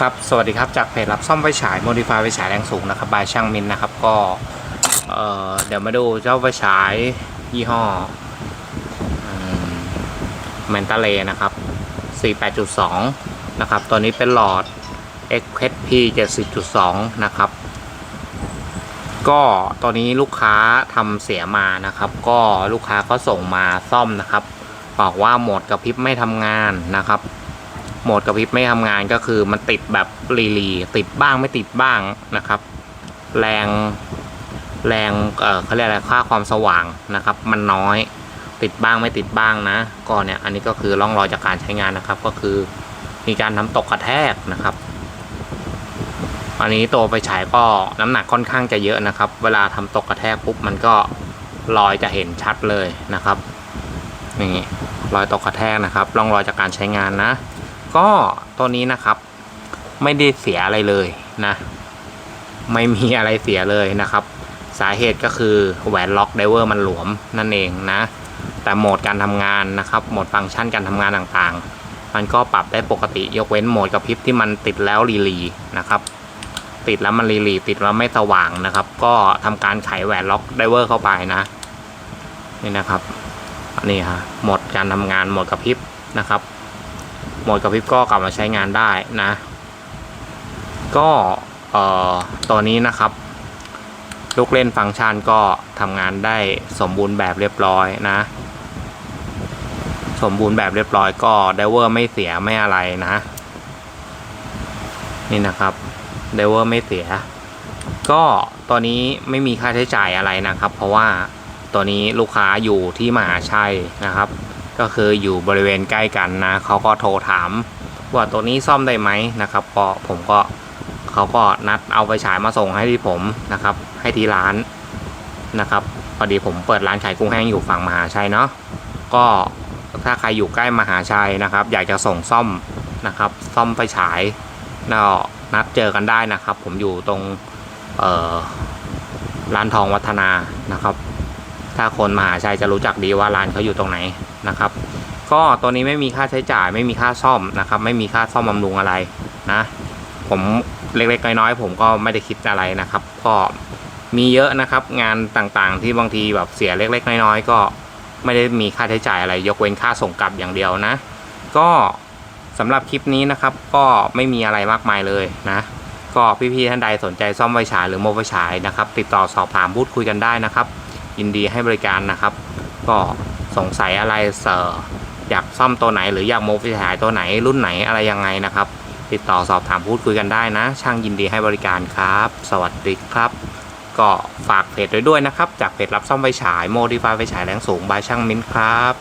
ครับ สวัสดีครับ จากเพจรับซ่อมไฟฉาย Modify ไฟฉายแรงสูงนะครับ บายช่างมินนะครับ ก็เอ่อเดี๋ยวมาดูเจ้าไฟฉายยี่ห้อแมนตาเลนะครับ 48.2 นะครับ ตัวนี้เป็นหลอด XP 70.2 นะครับ ก็ตัวนี้ลูกค้าทำเสียมานะครับ ก็ลูกค้าก็ส่งมาซ่อมนะครับ บอกว่าโหมดกระพริบไม่ทำงานนะครับ โหมดกระพริบไม่ทำงานก็คือมันติดแบบรีลีติดบ้างไม่ติดบ้างนะครับ แรงแรงเออเขาเรียกอะไรค่าความสว่างนะครับ มันน้อยติดบ้างไม่ติดบ้างนะก็เนี่ยอันนี้ก็คือร่องรอยจากการใช้งานนะครับ ก็คือมีการทำตกกระแทกนะครับอันนี้ตัวไปฉายก็น้ำหนักค่อนข้างจะเยอะนะครับ เวลาทำตกกระแทกปุ๊บมันก็รอยจะเห็นชัดเลยนะครับนี่รอยตกกระแทกนะครับร่องรอยจากการใช้งานนะ ก็ตัวนี้นะครับ ไม่ได้เสียอะไรเลยนะ ไม่มีอะไรเสียเลยนะครับ สาเหตุก็คือแหวนล็อกไดเวอร์มันหลวมนั่นเองนะ แต่โหมดการทำงานนะครับ โหมดฟังก์ชันการทำงานต่างๆ มันก็ปรับได้ปกติยกเว้นโหมดกระพริบที่มันติดแล้วรีลีนะครับ ติดแล้วมันรีลีติดแล้วไม่สว่างนะครับ ก็ทำการไขแหวนล็อกไดเวอร์เข้าไปนะนี่นะครับนี่ฮะโหมดการทำงานโหมดกระพริบนะครับ โหมดกระพริบก็กลับมาใช้งานได้นะ ก็เอ่อตัวนี้นะครับ ลูกเล่นฟังก์ชันก็ทำงานได้สมบูรณ์แบบเรียบร้อยนะ สมบูรณ์แบบเรียบร้อยก็ไดเวอร์ไม่เสียไม่อะไรนะ นี่นะครับไดเวอร์ไม่เสีย ก็ตัวนี้ไม่มีค่าใช้จ่ายอะไรนะครับ เพราะว่าตัวนี้ลูกค้าอยู่ที่มหาชัยนะครับ ก็คืออยู่บริเวณใกล้กันนะเขาก็โทรถามว่าตัวนี้ซ่อมได้ไหมนะครับก็ผมก็เขาก็นัดเอาไปฉายมาส่งให้ที่ผมนะครับ ให้ที่ร้านนะครับพอดีผมเปิดร้านขายกุ้งแห้งอยู่ฝั่งมหาชัยเนาะก็ถ้าใครอยู่ใกล้มหาชัยนะครับ อยากจะส่งซ่อมนะครับ ซ่อมไฟฉายก็นัดเจอกันได้นะครับ ผมอยู่ตรงร้านทองวัฒนานะครับ ถ้าคนมหาชัยจะรู้จักดีว่าร้านเขาอยู่ตรงไหนนะครับ ก็ตัวนี้ไม่มีค่าใช้จ่าย ไม่มีค่าซ่อมนะครับ ไม่มีค่าซ่อมบำรุงอะไรนะ ผมเล็กๆน้อยๆผมก็ไม่ได้คิดอะไรนะครับ ก็มีเยอะนะครับ งานต่างๆที่บางทีแบบเสียเล็ก ๆ น้อยๆก็ไม่ได้มีค่าใช้จ่ายอะไร ยกเว้นค่าส่งกลับอย่างเดียวนะ ก็สำหรับคลิปนี้นะครับ ก็ไม่มีอะไรมากมายเลยนะก็พี่ๆท่านใดสนใจซ่อมไฟฉายหรือโมไฟฉายนะครับ ติดต่อสอบถามพูดคุยกันได้นะครับ ยินดีให้บริการนะครับ ก็สงสัยอะไรเสออยากซ่อมตัวไหน หรืออยากโมไฟฉายตัวไหนรุ่นไหนอะไรยังไงนะครับ ติดต่อสอบถามพูดคุยกันได้นะ ช่างยินดีให้บริการครับ สวัสดีครับ ก็ฝากเพจไว้ด้วยนะครับ จากเพจรับซ่อมไฟฉายโมดิฟายไฟฉายแรงสูงบายช่างมิ้นครับ